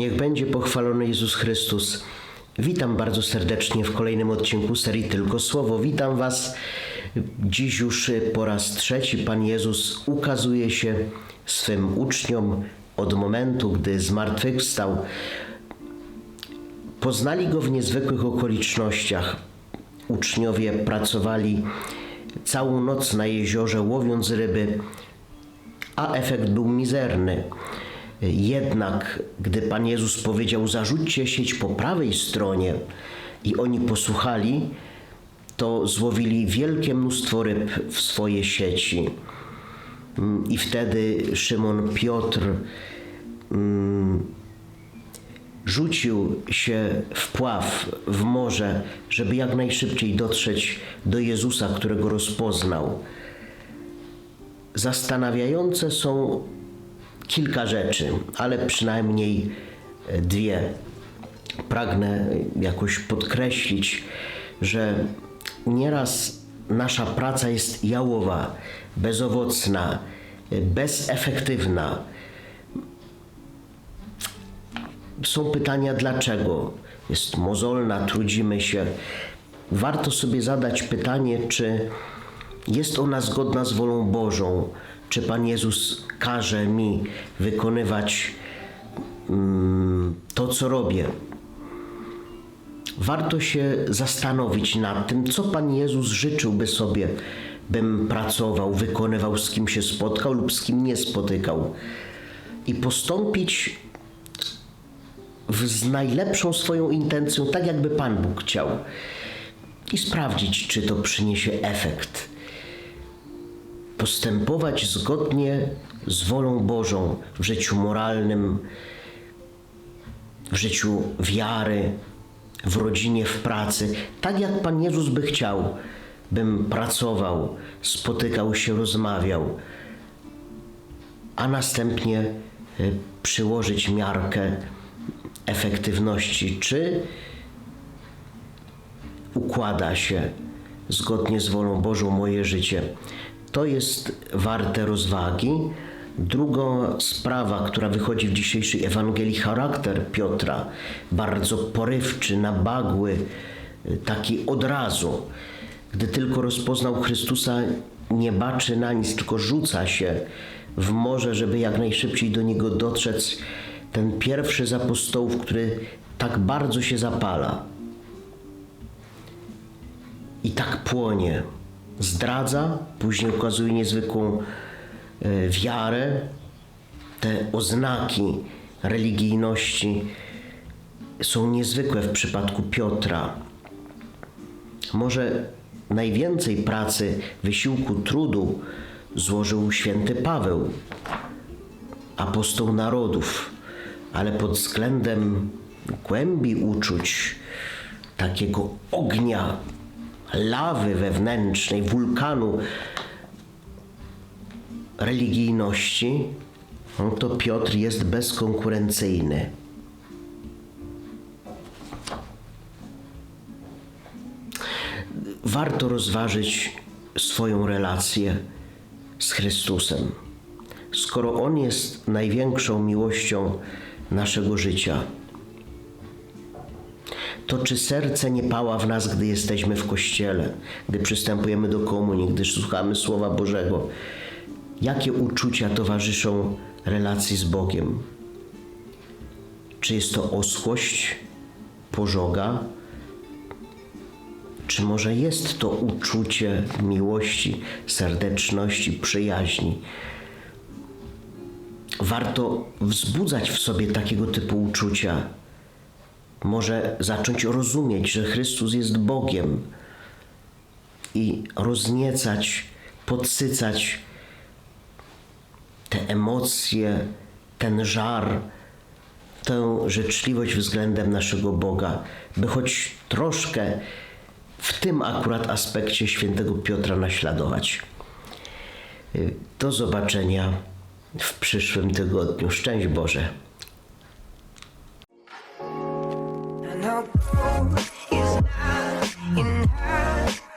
Niech będzie pochwalony Jezus Chrystus. Witam bardzo serdecznie w kolejnym odcinku serii Tylko Słowo. Witam Was. Dziś już po raz trzeci Pan Jezus ukazuje się swym uczniom od momentu, gdy zmartwychwstał. Poznali go w niezwykłych okolicznościach. Uczniowie pracowali całą noc na jeziorze, łowiąc ryby, a efekt był mizerny. Jednak, gdy Pan Jezus powiedział: Zarzućcie sieć po prawej stronie, i oni posłuchali, to złowili wielkie mnóstwo ryb w swoje sieci. I wtedy Szymon Piotr mm, rzucił się w pław, w morze, żeby jak najszybciej dotrzeć do Jezusa, którego rozpoznał. Zastanawiające są kilka rzeczy, ale przynajmniej e, dwie. Pragnę jakoś podkreślić, że nieraz nasza praca jest jałowa, bezowocna, e, bezefektywna. Są pytania dlaczego. Jest mozolna, trudzimy się. Warto sobie zadać pytanie, czy jest ona zgodna z wolą Bożą, czy Pan Jezus każe mi wykonywać mm, to, co robię. Warto się zastanowić nad tym, co Pan Jezus życzyłby sobie, bym pracował, wykonywał, z kim się spotkał lub z kim nie spotykał. I postąpić w, z najlepszą swoją intencją, tak jakby Pan Bóg chciał. I sprawdzić, czy to przyniesie efekt postępować zgodnie z wolą Bożą w życiu moralnym, w życiu wiary, w rodzinie, w pracy, tak jak Pan Jezus by chciał, bym pracował, spotykał się, rozmawiał, a następnie y, przyłożyć miarkę efektywności, czy układa się zgodnie z wolą Bożą moje życie. To jest warte rozwagi. Druga sprawa, która wychodzi w dzisiejszej Ewangelii, charakter Piotra, bardzo porywczy, nabagły, taki od razu. Gdy tylko rozpoznał Chrystusa, nie baczy na nic, tylko rzuca się w morze, żeby jak najszybciej do niego dotrzeć. Ten pierwszy z apostołów, który tak bardzo się zapala i tak płonie zdradza, później ukazuje niezwykłą e, wiarę, te oznaki religijności są niezwykłe w przypadku Piotra. Może najwięcej pracy, wysiłku, trudu złożył święty Paweł, apostoł narodów, ale pod względem głębi uczuć, takiego ognia lawy wewnętrznej, wulkanu religijności, no to Piotr jest bezkonkurencyjny. Warto rozważyć swoją relację z Chrystusem. Skoro On jest największą miłością naszego życia, to czy serce nie pała w nas, gdy jesteśmy w kościele, gdy przystępujemy do komunii, gdy słuchamy Słowa Bożego? Jakie uczucia towarzyszą relacji z Bogiem? Czy jest to oschłość, pożoga? Czy może jest to uczucie miłości, serdeczności, przyjaźni? Warto wzbudzać w sobie takiego typu uczucia może zacząć rozumieć, że Chrystus jest Bogiem i rozniecać, podsycać te emocje, ten żar, tę życzliwość względem naszego Boga, by choć troszkę w tym akurat aspekcie świętego Piotra naśladować. Do zobaczenia w przyszłym tygodniu. Szczęść Boże. come through. He's not, you're not.